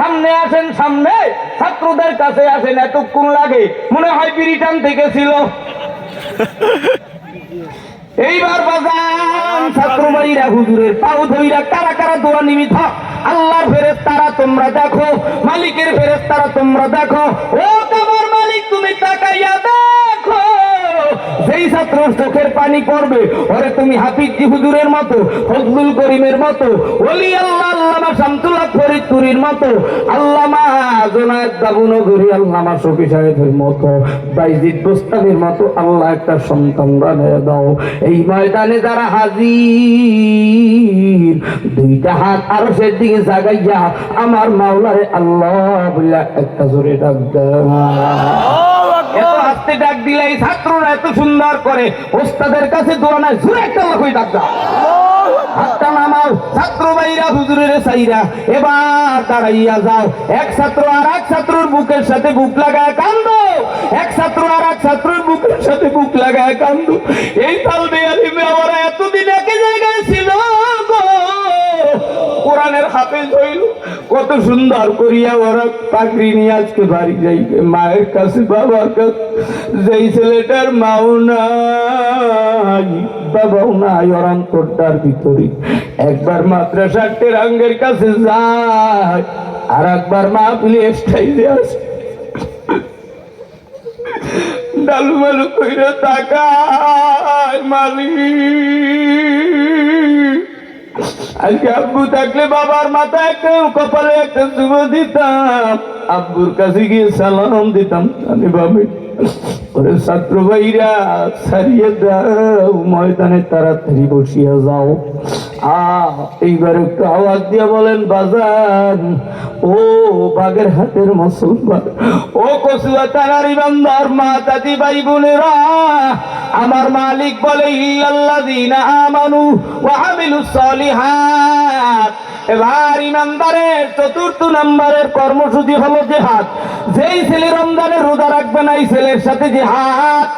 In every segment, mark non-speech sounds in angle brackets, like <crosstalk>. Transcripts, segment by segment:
সামনে আসেন সামনে। ছাত্রদের কাছে আসেন এতক্ষণ লাগে। মনে হয় বিরিটান থেকে ছিল। <laughs> এইবার বাজান ছাত্র ভাইরা হুজুরের পাও ধইরা কারা কারা দোয়া নিমিত আল্লাহর ফেরেস তারা তোমরা দেখো। মালিকের ফেরেস তারা তোমরা দেখো। ও তোমার মালিক তুমি তাকাইয়া দেখো। যেই ছাত্র চোখের পানি পড়বে ওরে তুমি হাফিজি হুজুরের মতো ফজলুল করিমের মতো ওলি আল্লাহ আল্লামা শামসুল্লাহ ফরিদপুরীর মতো আল্লামা জোনায়েদ দাবুনগরী আল্লামা শফি সাহেবের মতো বাইজিদ বোস্তানির মতো আল্লাহ একটা সন্তান রানে দাও। এই ময়দানে যারা হাজির দুইটা হাত আরও সে দিকে জাগাইয়া আমার মাওলারে আল্লাহ বলে একটা জোরে ডাক দাও এত হাসতে ডাক দিলে এই ছাত্ররা এত সুন্দর করে ওস্তাদের কাছে দোয়া নাই জোরে একটা লোক ডাক এবার ছাত্র বুকের সাথে লাগায় কান্দো। এক ছাত্র বুকের সাথে লাগায় কান্দো। এই এতদিন একই জায়গায় ছিল। কোরআনের হাফেজ হইল। কত সুন্দর করিয়া ওরা পাকড়ি নিয়ে আজকে বাড়ি যাইবে মায়ের কাছে বাবার কাছে। যেই ছেলেটার মাও নাই, বাবাও নাই ওর অন্তরটার ভিতরে। একবার মাদ্রাসার টেরাঙ্গের কাছে যায়, আর একবার মা পিলে স্টাইলে আসে। ডালু মালু কইরা তাকায় মালিক। আজকে আব্বু থাকলে বাবার মাথা একটা কপালে একটা শুভ দিতাম। আব্বুর কাছে গিয়ে সালাম দিতাম আমি ভাবি ওরে ছাত্র ভাইরা সারিয়ে দাও, ময়দানে তাড়াতাড়ি বসিয়া যাও। এইবার একটু আওয়াজ দিয়ে বলেন বাজার ও, বাগের হাতের মুসলমান। ও কসুয়া তারার ইমানদার মা দাদি ভাই বোনেরা আমার মালিক বলে, ইল্লাল্লাযীনা আমানু ওয়া আমিলুস সলিহাত। এবার ইমানদারের চতুর্থ নম্বরের কর্মসূচি হলো জেহাদ। যেই ছেলে রমজানে রোজা রাখবে না, এই ছেলের সাথে যে জেহাদ।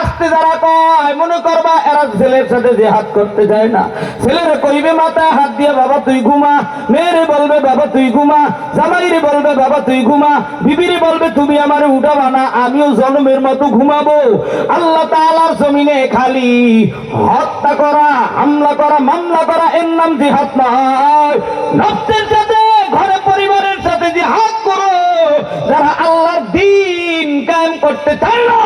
আসতে যারা কয়, মনে করবা এরা ছেলের সাথে যে হাত করতে যায় না। ছেলেরা কইবে মাথায় হাত দিয়ে বাবা, তুই ঘুমা। মেয়েরে বলবে, বাবা, তুই ঘুমা। জামাইরে বলবে, বাবা, তুই ঘুমা। বিবিরে বলবে, তুমি আমারে উঠাবা না, আমিও জন্মের মতো ঘুমাবো। আল্লাহ তাআলার জমিনে খালি হত্যা করা, হামলা করা, মামলা করা, এর নাম জিহাদ নয়। নফসের সাথে, ঘরে পরিবারের সাথে জিহাদ করো। যারা আল্লাহর দিন কায়েম করতে চায় না,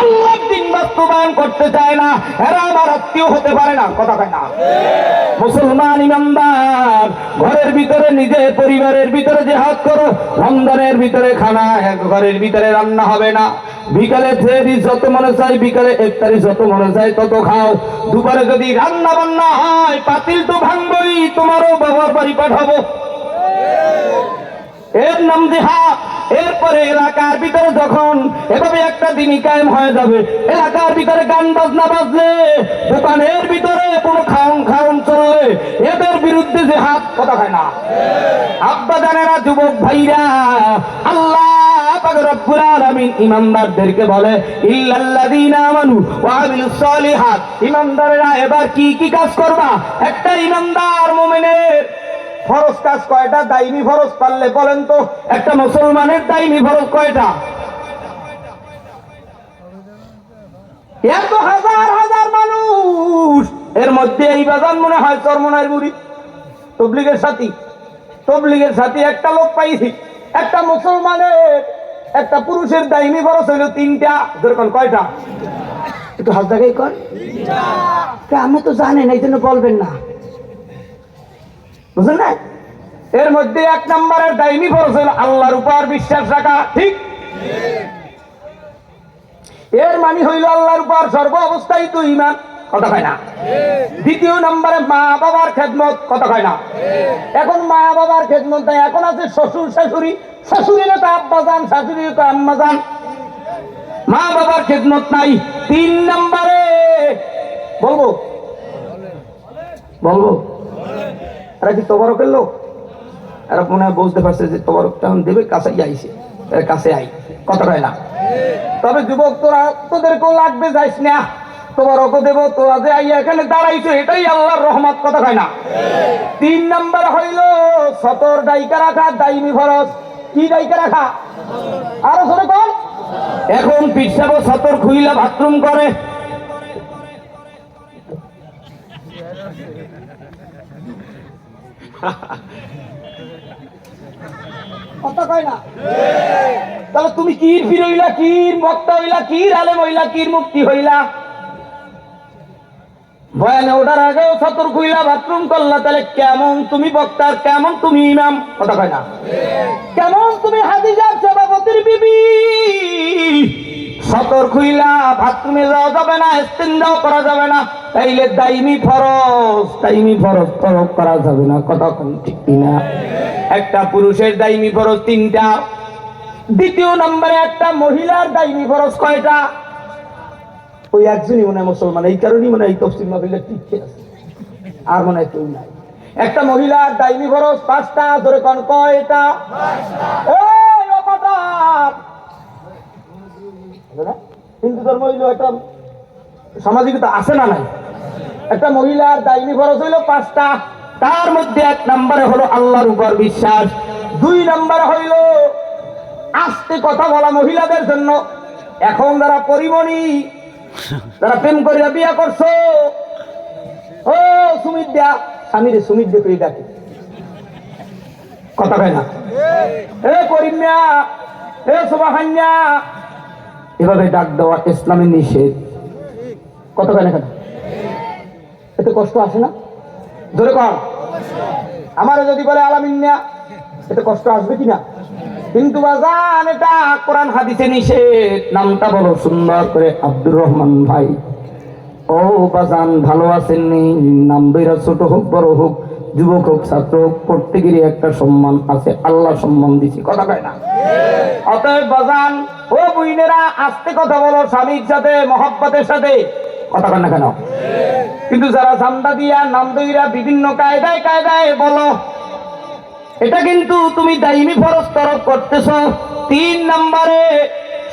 আল্লাহর দিন বাস্তবায়ন করতে চায় না, এরা আমার আত্মীয় হতে পারে না। কথা কয় না। মুসলমান ইমানদার, ঘরের ভিতরে নিজের পরিবারের ভিতরে যে হাত করো, রমজানের ভিতরে খানা, এক ঘরের ভিতরে রান্না হবে না। বিকালে ফেরি যত মনে চাই বিকালে ইফতারি যত মনে চাই তত খাও। দুপুরে যদি রান্না বান্না হয়, পাতিল তো ভাঙবই, তোমারও বাবার বাড়ি পাঠাবো। এর নাম জিহাদ। এরপরে এলাকার ভিতরে যখন এভাবে একটা দিনই কায়েম হয়ে যাবে, এলাকার ভিতরে গান বাজনা বাজলে দোকানের ভিতরে কোনো খাউন খাউন চললে এদের বিরুদ্ধে যে হাত কথা হয় না। আব্বা জানেরা, যুবক ভাইরা, আল্লাহ একটা ইমানদার মুমিনের ফরজ কাজ কয়টা? দাইনি ফরজ পারলে বলেন তো। একটা মুসলমানের দাইনি ফরজ কয়টা? এত হাজার হাজার মানুষ। এর মধ্যে এই বাজান মনে হয় চরমনার বুড়ি। তবলিগের সাথী। তবলিগের সাথী একটা লোক পাইছি। একটা মুসলমানের একটা পুরুষের দাইনি ফরজ হইল তিনটা। যেরকম কয়টা? একটু হাত দেখাই কর আমি তো জানি না এই জন্য বলবেন না। বুঝলেন না এর মধ্যে এক নম্বরের দায়নি ফরজ আল্লাহর উপর বিশ্বাস রাখা, ঠিক? এর মানে হইল আল্লাহর উপর সর্ব অবস্থায় তো ইমান কথা কয় না? দ্বিতীয় নম্বরে মা বাবার খেদমত, কথা কয় না? এখন মা বাবার খেদমত নাই, এখন আছে শ্বশুর, শাশুড়ি। শাশুড়ির তো আব্বা যান শাশুড়ির তো আম্মা যান। মা বাবার খেদমত নাই। তিন নম্বরে, বলব? বলব? এরা কি তবরকের লোক? এরা মনে হয় বুঝতে পারছে যে তবরক তখন দেবে, কাছে আইছে এর কাছে আই কথা না। তবে যুবক, তোরা তোদেরকেও লাগবে, যাইস না। তবরকও দেবো, তোরা যে আইয়া এখানে দাঁড়াইছো, এটাই আল্লাহর রহমত, কথা কয় না। তিন নাম্বার হইল, সতর ডাইকা রাখা, দাইমি ফরজ। কি ডাইকা রাখা? আরও কর এখন পিসাব সতর খুইলা বাথরুম করে। <laughs> কথা কয় না? তাহলে তুমি কির ফির হইলা কির মক্তা হইলা কির আলেম হইলা কির মুক্তি হইলা? বয়ানে ওঠার আগেও সতর খুইলা বাথরুম করলা তাহলে কেমন তুমি বক্তার কেমন তুমি ইমাম? কথা কয় না? কেমন তুমি হাদিজার সভাপতির বিবি? সতর খুইলা বাথরুমে যাওয়া যাবে না ইস্তেঞ্জাও করা যাবে না। তাইলে দাইমি ফরজ দাইমি ফরজ তরফ করা যাবে না, কথা কোন ঠিক না একটা পুরুষের দাইমি ফরজ তিনটা, দ্বিতীয় নম্বরে একটা মহিলার দাইমি ফরজ কয়টা? ওই একজনই মনে হয় মুসলমান, এই কারণেই মনে হয় এই তফসিল মাহফিলে টিকে আছে। আর মনে হয় কেউ নাই। একটা মহিলার দাইমি ফরজ পাঁচটা ধরে কোন, কয়টা? হিন্দু ধর্ম হইল একটা সামাজিকতা আছে না নাই? একটা মহিলার দাইনি খরচ হইল পাঁচটা, তার মধ্যে এক নম্বরে হলো আল্লাহর উপর বিশ্বাস। দুই নম্বরে হইল আস্তে কথা বলা মহিলাদের জন্য। এখন যারা পরিমণি, যারা প্রেম করিয়া বিয়া করছ, ও সুমিত দিয়া স্বামীরে সুমিত দিয়ে কই ডাকে। কথা কয় না? এ করিমিয়া এ সুবাহান্যা এভাবে ডাক দেওয়া ইসলামে নিষেধ। কত কেন কেন এতে কষ্ট আসে না? ধরে কর। আমারও যদি বলে আলামিন্যা এতে কষ্ট আসবে কি না? কিন্তু বাজান এটা কোরআন হাদিসে নিষেধ। নামটা বলো, সুন্দর করে। আব্দুর রহমান ভাই। ও বাজান, ভালো আছেন নি নাম দইরা ছোট হোক, বড় হোক, যুবক হোক, ছাত্র হোক, প্রত্যেকেরই একটা সম্মান আছে। আল্লাহ সম্মান দিছি। কথা কয় না? অতএব বাজান ও বুইনেরা আস্তে কথা বলো, স্বামীর সাথে, মহব্বতের সাথে। কথা কয় না কেন? কিন্তু যারা জামদা দিয়া নাম দইরা বিভিন্ন কায়দায় কায়দায় বলো, এটা কিন্তু তুমি দাইমি ফরজ তরফ করতেছ। তিন নম্বরে,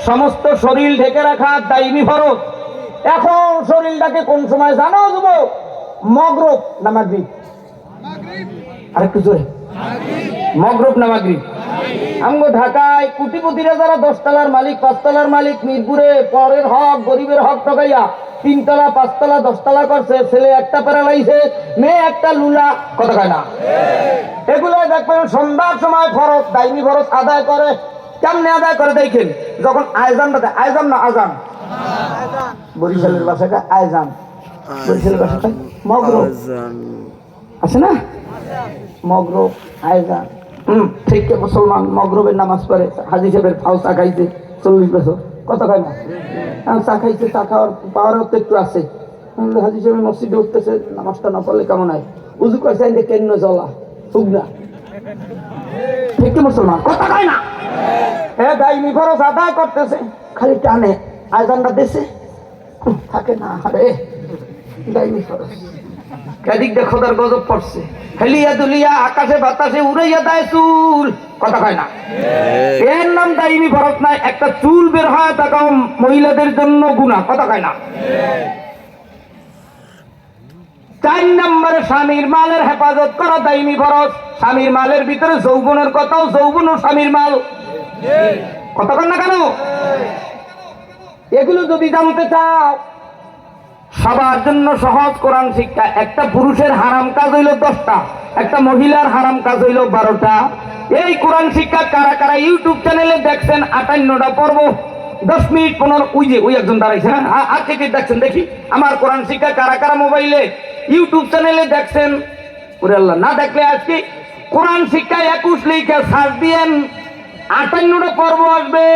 সমস্ত শরীর ঢেকে রাখা দাইমি ফরজ। এখন শরীরটাকে কোন সময় জানো যুব মগরব না মাগরিব? আরেকটু জোরে। মগরব না মাগরিব? আমগো ঢাকায় কুটিপতিরা যারা দশতলার মালিক পাঁচতলার মালিক মিরপুরে পরের হক গরিবের হক ঠকাইয়া তিনতলা পাঁচতলা দশতলা করছে ছেলে একটা প্যারালাইছে মেয়ে একটা লুলা কত কয় না? এগুলো দেখবেন সন্ধ্যার সময় ফরজ দাইনি ফরজ আদায় করে। কেমনে আদায় করে দেখেন? যখন আয়জানটা দেয় আয়জান না আজান? বরিশালের বাসাটা আয়জান। বরিশালের বাসাটা মগরব। আছে না? মগরব আয়জান। হুম ঠিক মুসলমান মগরবের নামাজ পড়ে হাজি সাহেবের ফাও চা খাইছে চল্লিশ বছর। কত খায় না? হ্যাঁ, চা খাওয়ার পাওয়ারও তো একটু আছে। হাজি সাহেবের মসজিদে উঠতেছে নামাজটা না পড়লে কেমন হয়? উজু করেছে আইন কেন জ্বলা শুকনা ঠিক মুসলমান? কথা কয় না? হ্যাঁ দাইনি খরচ আদায় করতেছে। খালি টানে আয়জানটা দেশে থাকে না আরে দাইনি খরচ খোদার গজব পড়ছে। হেলিয়া দুলিয়া আকাশে বাতাসে উড়াইয়া দেয় চুল। কথা কয় না? এর নাম ফরজ নাই একটা চুল বের হয় তাকাও মহিলাদের জন্য গুণা কথা কয় না? চার নম্বরে স্বামীর মালের হেফাজত করা দাইনি ফরজ। স্বামীর মালের ভিতরে যৌবনের কথাও যৌবন ও স্বামীর মাল। কথা কন না কেন? এগুলো যদি জানতে চাও সবার জন্য সহজ কোরআন শিক্ষা। একটা পুরুষের হারাম কাজ হইল দশটা, একটা মহিলার হারাম কাজ হইল বারোটা। এই কোরআন শিক্ষা কারা কারা ইউটিউব চ্যানেলে দেখছেন, আটান্নটা পর্ব, দশ মিনিট পনেরো, ওই যে, ওই একজন দাঁড়াইছে হ্যাঁ আর কে কে দেখছেন, দেখি। আমার কোরআন শিক্ষা কারা কারা মোবাইলে, ইউটিউব চ্যানেলে দেখছেন? ওরে আল্লাহ, না দেখলে আজকে কোরআন শিক্ষা একুশ লিখে সার্চ দিয়েন, আটান্নটা পর্ব আসবে।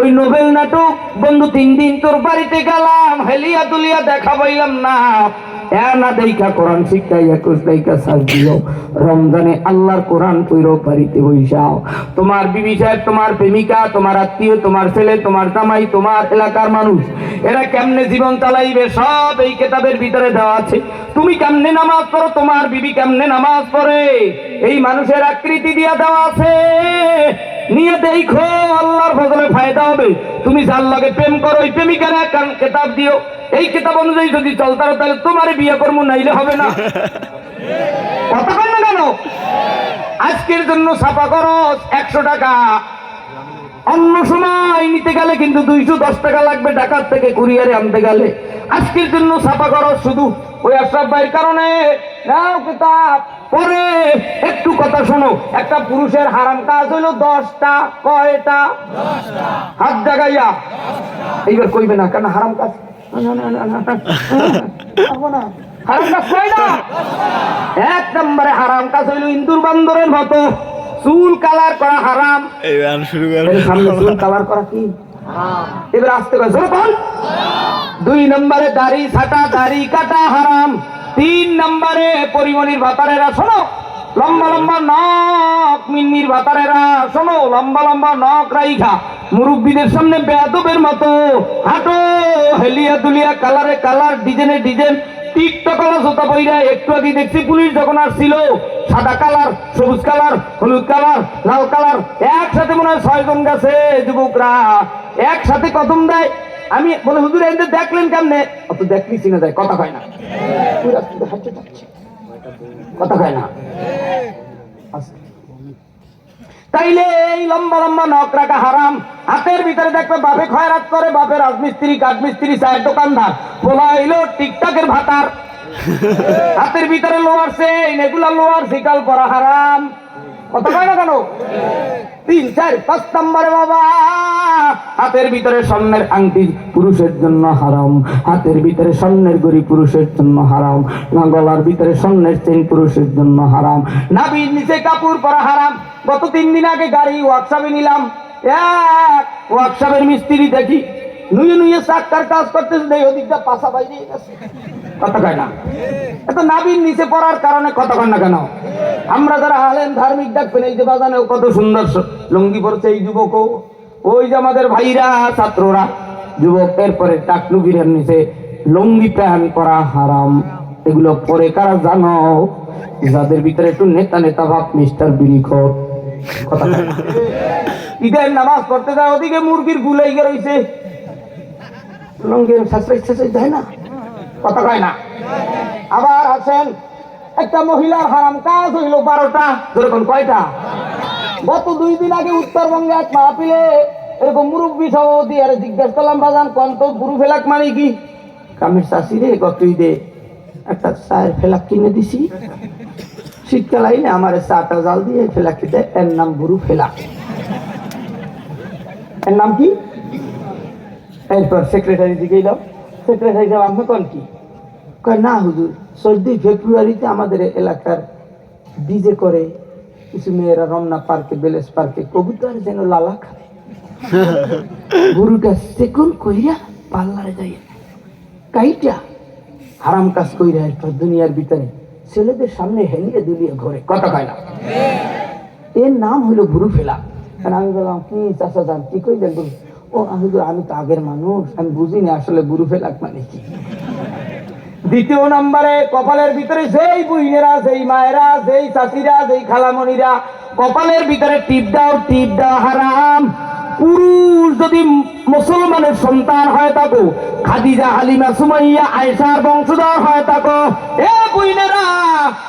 ওই নোবেল নাটক, বন্ধু, তিন দিন তোর বাড়িতে গেলাম, হেলিয়া তুলিয়া দেখা পাইলাম না। না দেখা কোরআন শিক্ষাই একুশ দেখা সাজ দিল রমজানে আল্লাহর কোরআন পইর বাড়িতে বইসাও তোমার বিবি সাহেব, তোমার প্রেমিকা, তোমার আত্মীয়, তোমার ছেলে, তোমার জামাই, তোমার এলাকার মানুষ, এরা কেমনে জীবন চালাইবে? সব এই কেতাবের ভিতরে দেওয়া আছে। তুমি কেমনে নামাজ পড়ো? তোমার বিবি কেমনে নামাজ পড়ে? এই মানুষের আকৃতি দিয়া দেওয়া আছে। নিয়ে দেখো আল্লাহর ফজলে ফায়দা হবে। তুমি যার লগে প্রেম করো ওই প্রেমিকার এক কেতাব দিও। এই কেতাব অনুযায়ী যদি চলতারো তাহলে তোমার বিয়ে কর্ম নাইলে হবে না। <laughs> কথা কয় না কেন? আজকের জন্য ছাপা খরচ একশো টাকা। অন্য সময় নিতে গেলে কিন্তু দুইশো দশ টাকা লাগবে ঢাকার থেকে কুরিয়ারে আনতে গেলে। আজকের জন্য ছাপা খরচ শুধু ওই আশরাফ ভাইয়ের কারণে নাও কিতাব পরে একটু কথা শোনো। একটা পুরুষের হারাম কাজ হইল দশটা কয়টা? হাত জাগাইয়া। এইবার কইবে না কেন হারাম কাজ। হারাম কাজ কয়টা এক নম্বরে হারাম কাজ হইল ইন্দুর বান্দরের মতো। চুল কালার করা হারাম। সামনে চুল কালার করা কি? এবার আসতে বল। দুই নম্বরে দাড়ি ছাটা, দাড়ি কাটা হারাম। তিন নম্বরে পরিমণির ভাতারেরা শোনো, লম্বা লম্বা নখ মিন্নির ভাতারেরা শোনো, লম্বা লম্বা নখ রাইখা। মুরব্বীদের সামনে বেয়াদবের মতো হাঁটো, হেলিয়া দুলিয়া, কালারে কালার, ডিজাইনে ডিজাইন। টিকটক জোতা বইরা একটু আগে দেখছি পুলিশ যখন আসছিল। সাদা কালার, সবুজ কালার, হলুদ কালার, লাল কালার। একসাথে মনে হয় ছয়জন গেছে যুবকরা। একসাথে কদম দেয় আমি বলে, হুজুর এদের দেখলেন কেমনে? অত দেখলি চিনে যায় কথা কয় না। কথা কয় না। তাইলে এই লম্বা লম্বা নখ রাখা হারাম। হাতের ভিতরে দেখবে বাপে খয়রাত করে বাপে রাজমিস্ত্রি, কাঠমিস্ত্রি, চায়ের দোকানদার। বলা এলো টিকটকের ভাতার। হাতের ভিতরে লোয়ার সেন এগুলা লোয়ার শিকাল করা হারাম। কত কয় তিন, চার, পাঁচ বাবা। হাতের ভিতরে স্বর্ণের আংটি পুরুষের জন্য হারাম। হাতের ভিতরে স্বর্ণের গড়ি পুরুষের জন্য হারাম। গলার ভিতরে স্বর্ণের চেন পুরুষের জন্য হারাম। নাবির নিচে কাপড় পরা হারাম। গত তিন দিন আগে গাড়ি ওয়ার্কশপে নিলাম। এক ওয়ার্কশপের মিস্ত্রি দেখি, নুয়ে নুয়ে চাক্কার কাজ করতেছে। ওদিকটা পাশা গেছে। না? এত নিচে পড়ার কারণে কথা না কেন? আমরা যারা ধার্মিক কত সুন্দর লুঙ্গি পড়ছে এই যে আমাদের ভাইরা, ছাত্ররা, যুবক, এরপরে নিচে লুঙ্গি প্যান্ট পরা হারাম। এগুলো পরে কারা জানো? যাদের ভিতরে একটু নেতা নেতা ভাব, মিস্টার বিরিখর কথা ঈদের নামাজ পড়তে যায়, ওদিকে মুরগির গুলাই গে রইছে। লঙ্গের শাস্ত্রাই শাস্ত্রাই দেয় না? কথা কয় না? আবার আছেন একটা মহিলার হারাম কাজ হইল বারোটা, যেরকম কয়টা? গত দুই দিন আগে উত্তরবঙ্গে এক মাহফিলে এরকম মুরব্বী সভাপতি, আরে জিজ্ঞেস করলাম, বাজান কন্ত গুরু ফেলাক মানে কি? কামের চাষি রে গত ঈদে একটা চায়ের ফেলাক কিনে দিছি। শীতকাল আইলে আমার চাটা জাল দিয়ে ফেলাক দেয় এর নাম গুরু ফেলাক। এর নাম কি? এরপর সেক্রেটারি দিকে এলাম সেক্রেটারি সাহেব আপনি কোন কি? কয় না হুজুর চোদ্দই ফেব্রুয়ারিতে আমাদের এলাকার ডিজে করে কিছু মেয়েরা রমনা পার্কে বেলেস পার্কে কবুতর যেন লালা খায়। গরুটা সেকুন কইরা পাল্লারে যাই কাইটা হারাম কাজ কইরা এরপর দুনিয়ার ভিতরে ছেলেদের সামনে হেলিয়ে দুলিয়ে ঘরে। কথা কয় না? এর নাম হইল গুরু ফেলা। আমি বললাম কি চাষা যান কি কইলেন গুরু ও, আমি তো আমি তো আগের মানুষ, আমি বুঝিনি আসলে গুরু ফেলাক মানে কি। দ্বিতীয় নম্বরে, কপালের ভিতরে সেই বুইনেরা সেই মায়েরা সেই চাষিরা সেই খালামণিরা, কপালের ভিতরে টিপ দাও টিপ দাও, হারাম। পুরুষ যদি মুসলমানের সন্তান হয় থাকো খাদিজা, হালিমা, সুমাইয়া আয়সার বংশধর হয় থাকো এ বুইনেরা,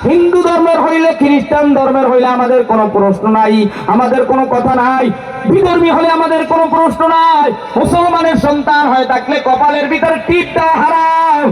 হিন্দু ধর্মের হইলে খ্রিস্টান ধর্মের হইলে আমাদের কোনো প্রশ্ন নাই, আমাদের কোনো কথা নাই। বিধর্মী হলে আমাদের কোনো প্রশ্ন নাই। মুসলমানের সন্তান হয়ে থাকলে কপালের ভিতরে টিপ দেওয়া হারাম